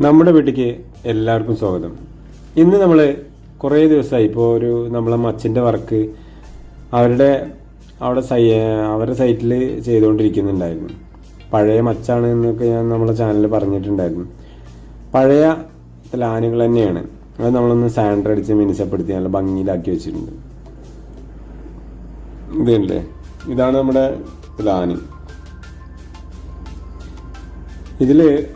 നമ്മുടെ വീട്ടിലേക്ക് എല്ലാവർക്കും സ്വാഗതം. ഇന്ന് നമ്മൾ കുറേ ദിവസമായി ഇപ്പോൾ ഒരു നമ്മളെ മച്ചിന്റെ വർക്ക് അവരുടെ അവിടെ സൈ അവരുടെ സൈറ്റിൽ ചെയ്തുകൊണ്ടിരിക്കുന്നുണ്ടായിരുന്നു. പഴയ മച്ചാണ് എന്നൊക്കെ ഞാൻ നമ്മളെ ചാനലിൽ പറഞ്ഞിട്ടുണ്ടായിരുന്നു. പഴയ ലാനുകൾ തന്നെയാണ്. അത് നമ്മളൊന്ന് സാൻഡർ അടിച്ച് മിനുസപ്പെടുത്തി നല്ല ഭംഗിയിലാക്കി വെച്ചിട്ടുണ്ട്. ഇതല്ലേ? ഇതാണ് നമ്മുടെ ലാന്. ഇതിൽ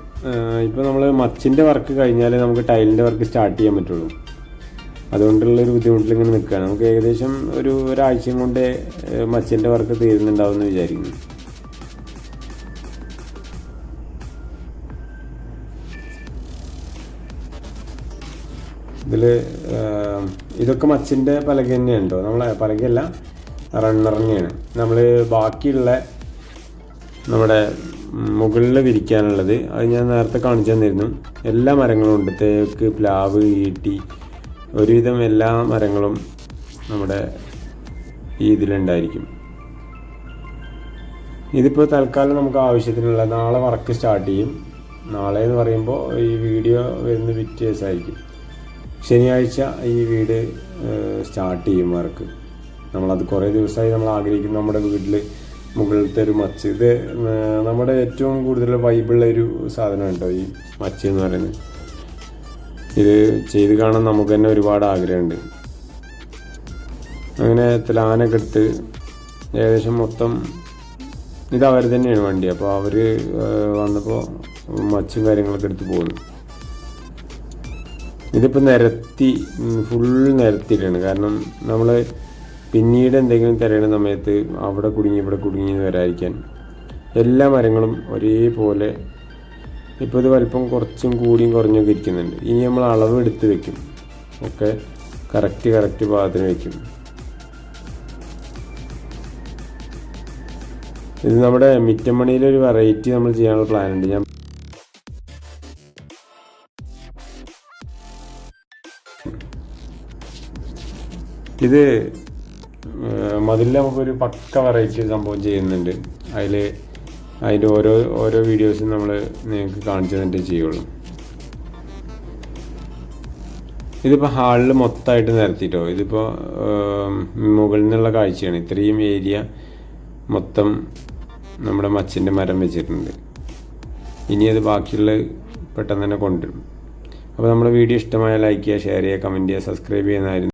ഇപ്പോൾ നമ്മൾ മച്ചിന്റെ വർക്ക് കഴിഞ്ഞാൽ നമുക്ക് ടൈലിന്റെ വർക്ക് സ്റ്റാർട്ട് ചെയ്യാൻ പറ്റുള്ളൂ. അതുകൊണ്ടുള്ള ഒരു ബുദ്ധിമുട്ടിൽ ഇങ്ങനെ നിൽക്കുകയാണ്. നമുക്ക് ഏകദേശം ഒരു ഒരാഴ്ചയും കൊണ്ട് മച്ചിന്റെ വർക്ക് തീരുന്നുണ്ടാവും എന്ന് വിചാരിക്കുന്നു. ഇതിൽ ഇതൊക്കെ മച്ചിന്റെ പലക തന്നെയുണ്ടോ നമ്മളെ പലകയല്ല റണ്ണർ തന്നെയാണ്. നമ്മൾ ബാക്കിയുള്ള നമ്മുടെ മുകളിൽ വിരിക്കാനുള്ളത്. അത് ഞാൻ നേരത്തെ കാണിച്ചു തന്നിരുന്നു. എല്ലാ മരങ്ങളും ഉണ്ട്. തേക്ക് പ്ലാവ് ഈട്ടി ഒരുവിധം എല്ലാ മരങ്ങളും നമ്മുടെ ഈ ഇതിലുണ്ടായിരിക്കും. ഇതിപ്പോൾ തൽക്കാലം നമുക്ക് ആവശ്യത്തിനുള്ള നാളെ വർക്ക് സ്റ്റാർട്ട് ചെയ്യും. നാളെ എന്ന് പറയുമ്പോൾ ഈ വീഡിയോ വരുന്ന പിറ്റേ ദിവസമായിരിക്കും. ശനിയാഴ്ച ഈ വീട് സ്റ്റാർട്ട് ചെയ്യും വർക്ക്. നമ്മളത് കുറേ ദിവസമായി നമ്മൾ ആഗ്രഹിക്കുന്നു നമ്മുടെ വീട്ടിൽ മുകളിലത്തെ ഒരു മച്ച്. ഇത് നമ്മുടെ ഏറ്റവും കൂടുതൽ വൈബിളുള്ള ഒരു സാധനം കേട്ടോ ഈ മച്ച് എന്ന് പറയുന്നത്? ഇത് ചെയ്ത് കാണാൻ നമുക്ക് തന്നെ ഒരുപാട് ആഗ്രഹമുണ്ട്. അങ്ങനെ തിലാനൊക്കെ എടുത്ത് ഏകദേശം മൊത്തം ഇത് അവർ തന്നെയാണ് വണ്ടി. അപ്പോൾ അവർ വന്നപ്പോൾ മച്ചും കാര്യങ്ങളൊക്കെ എടുത്ത് പോകുന്നു. ഇതിപ്പോൾ നിരത്തി ഫുൾ നിരത്തിയിട്ടാണ്. കാരണം നമ്മൾ പിന്നീട് എന്തെങ്കിലും തിരയുന്ന സമയത്ത് അവിടെ കുടുങ്ങി ഇവിടെ കുടുങ്ങി എന്ന് വരാതിരിക്കാൻ എല്ലാ മരങ്ങളും ഒരേപോലെ ഇപ്പോൾ ഇത് വലിപ്പം കുറച്ചും കൂടിയും കുറഞ്ഞൊക്കെ ഇരിക്കുന്നുണ്ട്. ഇനി നമ്മൾ അളവ് എടുത്ത് വെക്കും. ഒക്കെ കറക്റ്റ് കറക്റ്റ് ഭാഗത്തിന് വെക്കും. ഇത് നമ്മുടെ മിറ്റമണിയിലൊരു വെറൈറ്റി നമ്മൾ ചെയ്യാനുള്ള പ്ലാൻ ഉണ്ട്. ഞാൻ ഇത് മതിലിൽ നമുക്കൊരു പക്ക വെറൈറ്റി സംഭവം ചെയ്യുന്നുണ്ട്. അതിൽ അതിന്റെ ഓരോ ഓരോ വീഡിയോസും നമ്മൾ നിങ്ങൾക്ക് കാണിച്ചു തന്നിട്ട് ചെയ്യുള്ളൂ. ഇതിപ്പോൾ ഹാളിൽ മൊത്തമായിട്ട് നിരത്തിയിട്ടോ ഇതിപ്പോൾ മുകളിൽ നിന്നുള്ള കാഴ്ചയാണ്. ഇത്രയും ഏരിയ മൊത്തം നമ്മുടെ മച്ചിന്റെ മരം വെച്ചിട്ടുണ്ട്. ഇനി അത് ബാക്കിയുള്ള പെട്ടെന്ന് തന്നെ കൊണ്ടുവരും. അപ്പോൾ നമ്മുടെ വീഡിയോ ഇഷ്ടമായ ലൈക്ക് ചെയ്യുക ഷെയർ ചെയ്യുക കമന്റ് ചെയ്യുക സബ്സ്ക്രൈബ് ചെയ്യുന്നതായിരുന്നു.